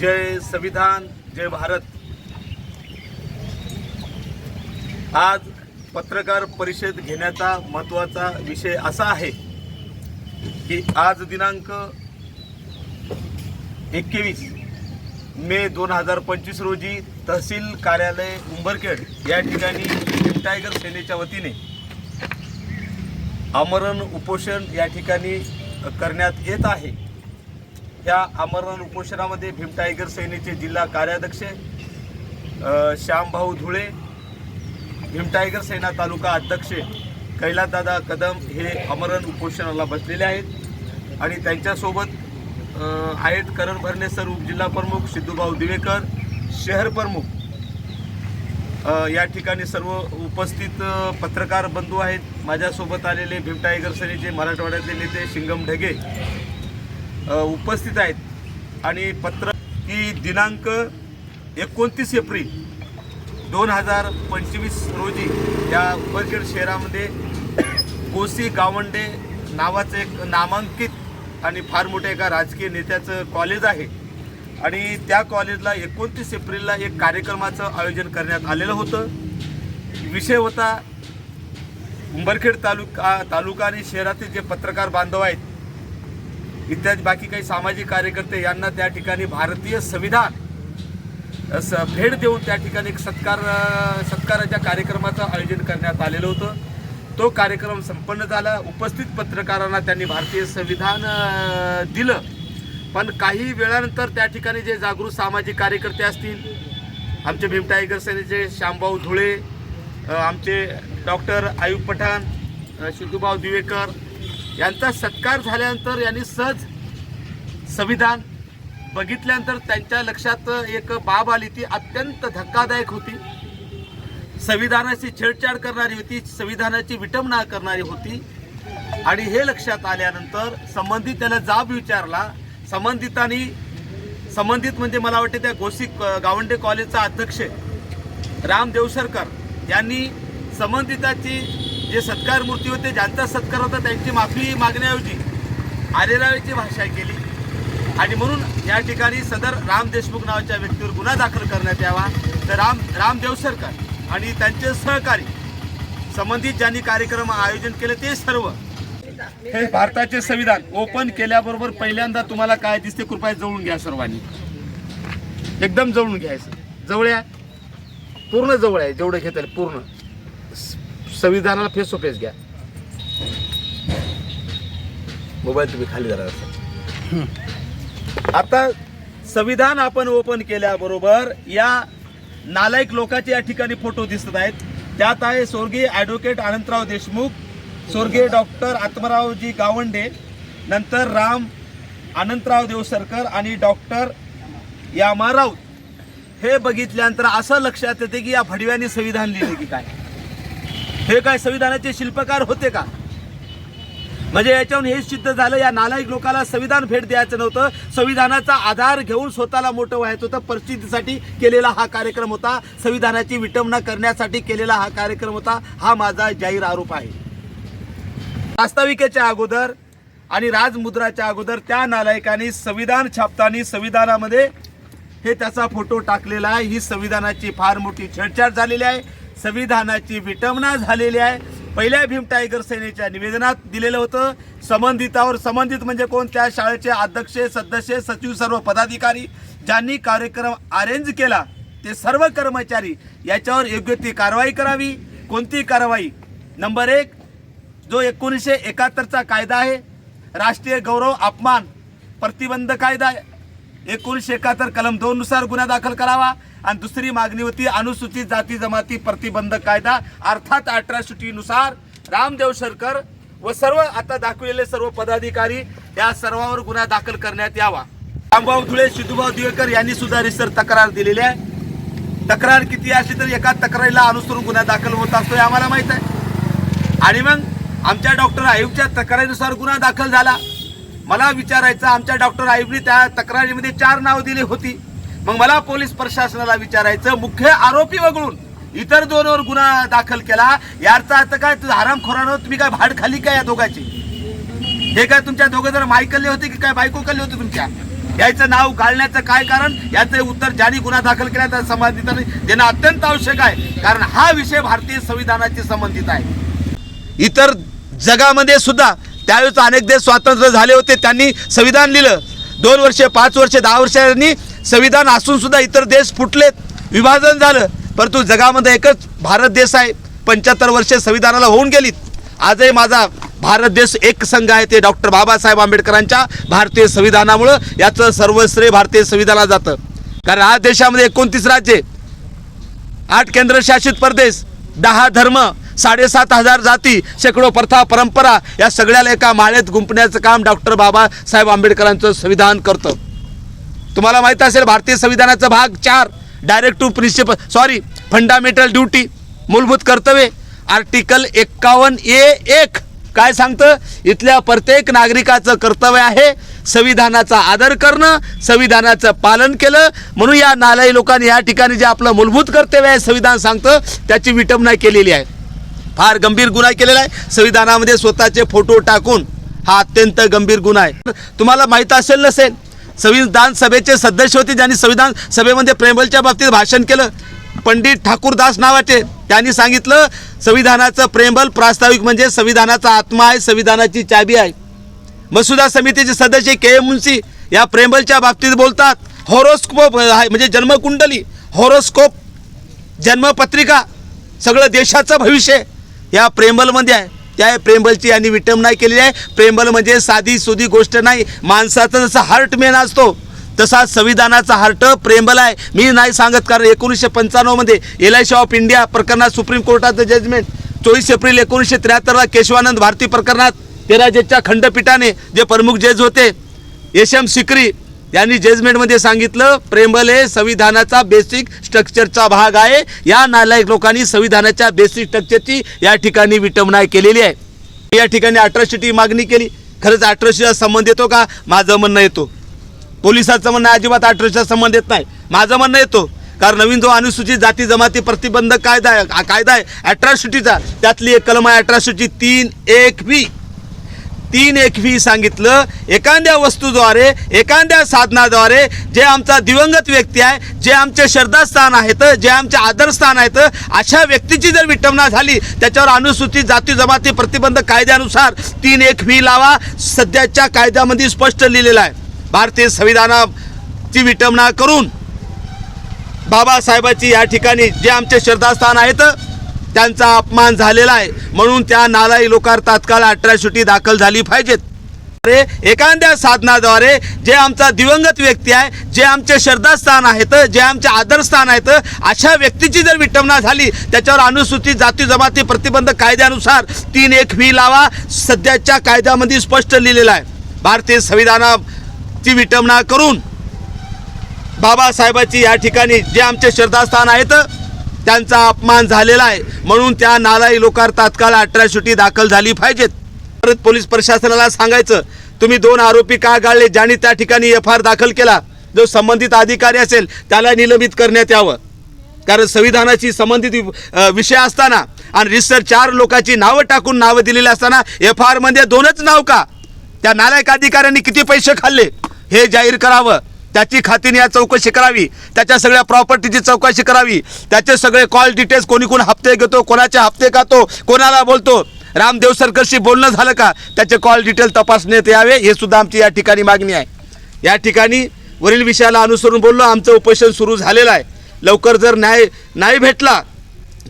जय संविधान जय भारत. आज पत्रकार परिषद घेण्याचा महत्त्वाचा विषय असा आहे की आज दिनांक एकवीस मे दोन हजार पंचवीस रोजी तहसील कार्यालय उंबरखेड या ठिकाणी टायगर सेनेच्या वतीने आमरण उपोषण या ठिकाणी करण्यात येत आहे. ह्या आमरण उपोषणामध्ये भीम टायगर सेनेचे जिल्हा कार्याध्यक्ष श्यामभाऊ धुळे भीम टायगर सेना तालुका अध्यक्ष कैलासदादा कदम हे आमरण उपोषणाला बसलेले आहेत. आणि त्यांच्यासोबत आहेत करण भरणे सर उपजिल्हा प्रमुख सिद्धूभाऊ दिवेकर शहर प्रमुख. या ठिकाणी सर्व उपस्थित पत्रकार बंधू आहेत. माझ्यासोबत आलेले भीम टायगर सेनेचे मराठवाड्यातले नेते शिंगम ढगे उपस्थित आहेत. आणि पत्र की दिनांक एकोणतीस एप्रिल दोन हजार पंचवीस रोजी या उमरखेड शहरामध्ये कोसी गावंडे नावाचं एक नामांकित आणि फार मोठ्या एका राजकीय नेत्याचं कॉलेज आहे. आणि त्या कॉलेजला एकोणतीस एप्रिलला एक कार्यक्रमाचं आयोजन करण्यात आलेलं होतं. विषय होता उंबरखेड तालुका तालुका आणि शहरातील जे पत्रकार बांधव आहेत इत्यादी बाकी काही सामाजिक कार्यकर्ते यांना त्या ठिकाणी भारतीय संविधान स- भेट देऊन त्या ठिकाणी एक सत्कार सत्काराच्या कार्यक्रमाचं आयोजन करण्यात आलेलं होतं. तो कार्यक्रम संपन्न झाला. उपस्थित पत्रकारांना त्यांनी भारतीय संविधान दिलं. पण काही वेळानंतर त्या ठिकाणी जे जागरूक सामाजिक कार्यकर्ते असतील आमचे भीम टायगर सेनेचे श्यामभाऊ धुळे आमचे डॉक्टर आयुब पठाण शिंदूभाऊ दिवेकर यांचा सत्कार झाल्यानंतर यांनी सहज संविधान बघितल्यानंतर त्यांच्या लक्षात एक बाब आली ती अत्यंत धक्कादायक होती. संविधानाची छेडछाड करणारी होती संविधानाची विटंबना करणारी होती. आणि हे लक्षात आल्यानंतर संबंधित त्याला जाब विचारला. संबंधितांनी संबंधित म्हणजे मला वाटते त्या गोसी गावंडे कॉलेजचा अध्यक्ष राम देवसरकर यांनी संबंधिताची जे सत्कार मूर्ती होते ज्यांचा सत्कार होता त्यांची माफी मागण्याऐवजी आरेरावेची भाषा केली. आणि म्हणून या ठिकाणी सदर राम देशमुख नावाच्या व्यक्तीवर गुन्हा दाखल करण्यात यावा. तर राम राम देवसरकर आणि त्यांचे सहकारी संबंधित ज्यांनी कार्यक्रम आयोजन केले ते सर्व हे भारताचे संविधान ओपन केल्याबरोबर पहिल्यांदा तुम्हाला काय दिसते कृपया जवळून घ्या सर्वांनी. एकदम जवळून घ्यायचं जवळ या. पूर्ण जवळ आहे जेवढं घेता येईल पूर्ण. संविधानाला फेस टू फेस घ्या. मोबाईल तुम्ही खाली जरा आता संविधान आपण ओपन केल्याबरोबर या नालायक लोकांचे या ठिकाणी फोटो दिसत आहेत. त्यात आहे स्वर्गीय ॲडव्होकेट अनंतराव देशमुख स्वर्गीय डॉक्टर आत्मरावजी गावंडे नंतर राम अनंतराव देवसरकर आणि डॉक्टर यामा राऊत हे बघितल्यानंतर असं लक्षात येते की या भडव्यांनी संविधान लिहिले की काय? हे काय संविधानाचे शिल्पकार होते का? म्हणजे याच्यावरून हे सिद्ध झालं या नालायक लोकाला संविधान भेट द्यायचं नव्हतं. संविधानाचा आधार घेऊन स्वतःला मोठं व्हायचं होतं. परिस्थितीसाठी केलेला हा कार्यक्रम होता. संविधानाची विटंबना करण्यासाठी केलेला हा कार्यक्रम होता. हा माझा जाहीर आरोप आहे. प्रास्ताविकेच्या अगोदर आणि राजमुद्राच्या अगोदर त्या नालायकांनी संविधान छापताना संविधानामध्ये हे त्याचा फोटो टाकलेला आहे. ही संविधानाची फार मोठी छेडछाड झालेली आहे. संविधानाची विटंबना झालेली आहे. पहिल्या भीम टायगर सेनेच्या निवेदनात दिलेलं होतं संबंधितावर संबंधित म्हणजे कोण? त्या शाळेचे अध्यक्ष सदस्य सचिव सर्व पदाधिकारी ज्यांनी कार्यक्रम अरेंज केला ते सर्व कर्मचारी याच्यावर योग्य ती कारवाई करावी. कोणती कारवाई? नंबर एक जो एकोणीसशे एकाहत्तरचा कायदा आहे राष्ट्रीय गौरव अपमान प्रतिबंध कायदा एकोणीसशे एकाहत्तर कलम दोननुसार गुन्हा दाखल करावा. आणि दुसरी मागणी होती अनुसूचित जाती जमाती प्रतिबंध कायदा अर्थात अठरा सुटीनुसार रामदेव सरकर व सर्व आता दाखवलेले सर्व पदाधिकारी या सर्वांवर गुन्हा दाखल करण्यात यावा. रामभाऊ धुळे सिद्धूभाऊ दिवेकर यांनी सुद्धा रिसर तक्रार दिलेली आहे. तक्रार किती असली तर एका तक्रारीला अनुसरून गुन्हा दाखल होत असतो हे आम्हाला माहीत आहे. आणि मग आमच्या डॉक्टर आयुबच्या तक्रारीनुसार गुन्हा दाखल झाला. मला विचारायचं आमच्या डॉक्टर आयुबने त्या तक्रारीमध्ये चार नाव दिली होती. मग मला पोलीस प्रशासनाला विचारायचं मुख्य आरोपी वगळून. इतर दोनवर गुन्हा दाखल केला. याचा अर्थ काय तुझा हरामखोरानं तुम्ही काय भाड खाली काय या दोघाची? हे काय तुमच्या दोघं जर मायकल्ले होते की काय बायको कल्ले होते तुमच्या? याचं नाव गाळण्याचं काय कारण? याचे उत्तर ज्यांनी गुन्हा दाखल केला त्या संबंधितांनी देणं अत्यंत आवश्यक आहे. कारण हा विषय भारतीय संविधानाशी संबंधित आहे. इतर जगामध्ये सुद्धा त्यावेळेस अनेक देश स्वातंत्र्य झाले होते त्यांनी संविधान लिहिलं. दोन वर्षे पाच वर्षे दहा वर्षांनी संविधान असून सुद्धा इतर देश फुटलेत. विभाजन झालं. परंतु जगामध्ये एकच भारत देश आहे. पंच्याहत्तर वर्षे संविधानाला होऊन गेलीत. आजही माझा भारत देश एक संघ आहे ते डॉक्टर बाबासाहेब आंबेडकरांच्या भारतीय संविधानामुळं याचं सर्वश्रेय भारतीय संविधानाला जातं. कारण आज देशामध्ये एकोणतीस राज्ये आठ केंद्रशासित प्रदेश दहा धर्म साडेसात हजार जाती शेकडो प्रथा परंपरा या सगळ्याला एका माळेत गुंपण्याचं काम डॉक्टर बाबासाहेब आंबेडकरांचं संविधान करतं. तुम्हाला माहीत असेल भारतीय संविधानाचा भाग चार direct to principle sorry fundamental duty मूलभूत कर्तव्ये आर्टिकल एक्कावन्न ए एक. काय सांगतं? इथल्या प्रत्येक नागरिकाचं कर्तव्य आहे संविधानाचा आदर करणं संविधानाचं पालन केलं. म्हणून या नालाई लोकांनी या ठिकाणी जे आपलं मूलभूत कर्तव्य आहे संविधान सांगतं त्याची विटंबना केलेली आहे. फार गंभीर गुन्हा केलेला आहे. संविधानामध्ये स्वतःचे फोटो टाकून हा अत्यंत गंभीर गुन्हा आहे. तुम्हाला माहीत असेल नसेल संविधान सभेचे सदस्य होते ज्यांनी संविधान सभेमध्ये प्रेमलच्या बाबतीत भाषण केलं. पंडित ठाकूरदास नावाचे त्यांनी सांगितलं संविधानाचं प्रेमबल प्रास्ताविक म्हणजे संविधानाचा आत्मा आहे संविधानाची चाबी आहे. मसुदा समितीचे सदस्य के एम मुन्सी या प्रेमबलच्या बाबतीत बोलतात हॉरोस्कोप आहे म्हणजे जन्मकुंडली हॉरोस्कोप जन्मपत्रिका सगळं देशाचं भविष्य या प्रेमबलमध्ये आहे. त्या प्रेमबलची यांनी विटंबना केलेली आहे. प्रेमबल म्हणजे साधी सुधी गोष्ट नाही. माणसाचा जसा हार्ट मेन असतो तसा संविधानाचा हार्ट प्रेमबल आहे. मी नाही सांगत कारण एकोणीसशे पंच्याण्णवमध्ये L I C of India प्रकरणात सुप्रीम कोर्टाचं जजमेंट चोवीस एप्रिल एकोणीसशे त्र्याहत्तरला केशवानंद भारती प्रकरणात तेरा जजच्या खंडपीठाने जे प्रमुख जज होते एस एम सिक्री यांनी जजमेंटमध्ये सांगितलं प्रेमबल हे संविधानाचा बेसिक स्ट्रक्चरचा भाग आहे. या नालायक लोकांनी संविधानाच्या बेसिक स्ट्रक्चरची या ठिकाणी विटंबना केलेली आहे. या ठिकाणी अट्रॉसिटी मागणी केली. खरंच अट्रॉसिटीचा संबंध येतो का? माझं म्हणणं येतो. पोलिसाचं म्हणणं अजिबात अट्रॉसिटीचा संबंध येत नाही. माझं म्हणणं येतो. कारण नवीन जो अनुसूचित जाती जमाती प्रतिबंधक कायदा आहे कायदा आहे अट्रॉसिटीचा त्यातली एक कलम आहे अट्रॉसिटी तीन एक वी तीन एक व्ही सांगितलं. एखाद्या वस्तूद्वारे एखाद्या साधनाद्वारे जे आमचा दिवंगत व्यक्ती आहे जे आमचे श्रद्धास्थान आहेत जे आमचे आदरस्थान आहेत अशा व्यक्तीची जर विटंबना झाली त्याच्यावर अनुसूचित जाती जमाती प्रतिबंध कायद्यानुसार तीन एक व्ही लावा. सध्याच्या कायद्यामध्ये स्पष्ट लिहिलेलं आहे. भारतीय संविधानाची विटंबना करून बाबासाहेबाची या ठिकाणी जे आमचे श्रद्धास्थान आहेत त्यांचा अपमान झालेला आहे. म्हणून त्या नालाई लोकांवर तात्काळ अठराशुटी दाखल झाली पाहिजेत. अरे एखाद्या साधनाद्वारे जे आमचा दिवंगत व्यक्ती आहे जे आमचे श्रद्धास्थान आहेत जे आमचे आदरस्थान आहेत अशा व्यक्तीची जर विटंबना झाली त्याच्यावर अनुसूचित जाती जमाती प्रतिबंध कायद्यानुसार तीन एक व्ही लावा. सध्याच्या कायद्यामध्ये स्पष्ट लिहिलेला आहे. भारतीय संविधानाची विटंबना करून बाबासाहेबाची या ठिकाणी जे आमचे श्रद्धास्थान आहेत त्यांचा अपमान झालेला आहे. म्हणून त्या नालाई लोकांवर तात्काळ अठराशुटी दाखल झाली पाहिजेत. परत पोलीस प्रशासनाला सांगायचं तुम्ही दोन आरोपी का गाळले ज्यांनी त्या ठिकाणी एफ आर दाखल केला? जो संबंधित अधिकारी असेल त्याला निलंबित करण्यात यावं. कारण संविधानाची संबंधित विषय असताना आणि रिसर चार लोकांची नावं टाकून नावं दिलेली असताना एफ आरमध्ये दोनच नाव का? त्या नालायक अधिकाऱ्यांनी किती पैसे खाल्ले? हे जाहीर करावं. त्याची खात्रीने या चौकशी करावी. त्याच्या सगळ्या प्रॉपर्टीची चौकशी करावी. त्याचे सगळे कॉल डिटेल्स कोणी कोण हप्ते घेतो कोणाचे हप्ते खातो कोणाला बोलतो. रामदेव सरकारशी बोलणं झालं का? त्याचे कॉल डिटेल तपासण्यात यावे. हे सुद्धा आमची या ठिकाणी मागणी आहे. या ठिकाणी वरील विषयाला अनुसरून बोललो. आमचं उपोषण सुरू झालेलं आहे. लवकर जर न्याय नाही भेटला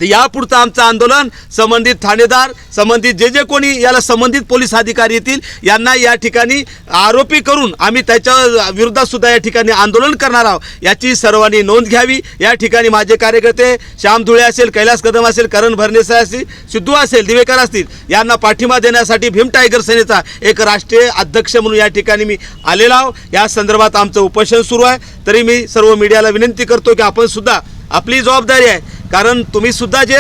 तर यापुढचं आमचं आंदोलन संबंधित ठाणेदार संबंधित जे जे कोणी याला संबंधित पोलीस अधिकारी येतील यांना या ठिकाणी आरोपी करून आम्ही त्याच्या विरोधात सुद्धा या ठिकाणी आंदोलन करणार आहोत. याची सर्वांनी नोंद घ्यावी. या ठिकाणी माझे कार्यकर्ते श्याम धुळे असेल कैलास कदम असेल करण भरणेसा असेल सिद्धू असेल दिवेकर असतील यांना पाठिंबा देण्यासाठी भीम टायगर सेनेचा एक राष्ट्रीय अध्यक्ष म्हणून या ठिकाणी मी आलेलो आहो. या संदर्भात आमचं उपोषण सुरू आहे. तरी मी सर्व मीडियाला विनंती करतो की आपण सुद्धा आपली जबाबदारी आहे कारण तुम्ही सुद्धा जे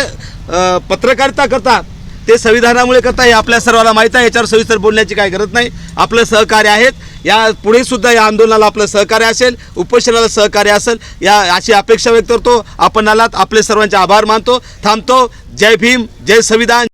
पत्रकारिता करता ते संविधानामुळे करता हे आपल्या सर्वांना माहीत आहे. याच्यावर सविस्तर बोलण्याची काही गरज नाही. आपलं सहकार्य आहेत. या पुढे सुद्धा या आंदोलनाला आपलं सहकार्य असेल उपोषणाला सहकार्य असेल या अशी अपेक्षा व्यक्त करतो. आपण आलात. आपले सर्वांचे आभार मानतो. थांबतो. जय भीम जय संविधान.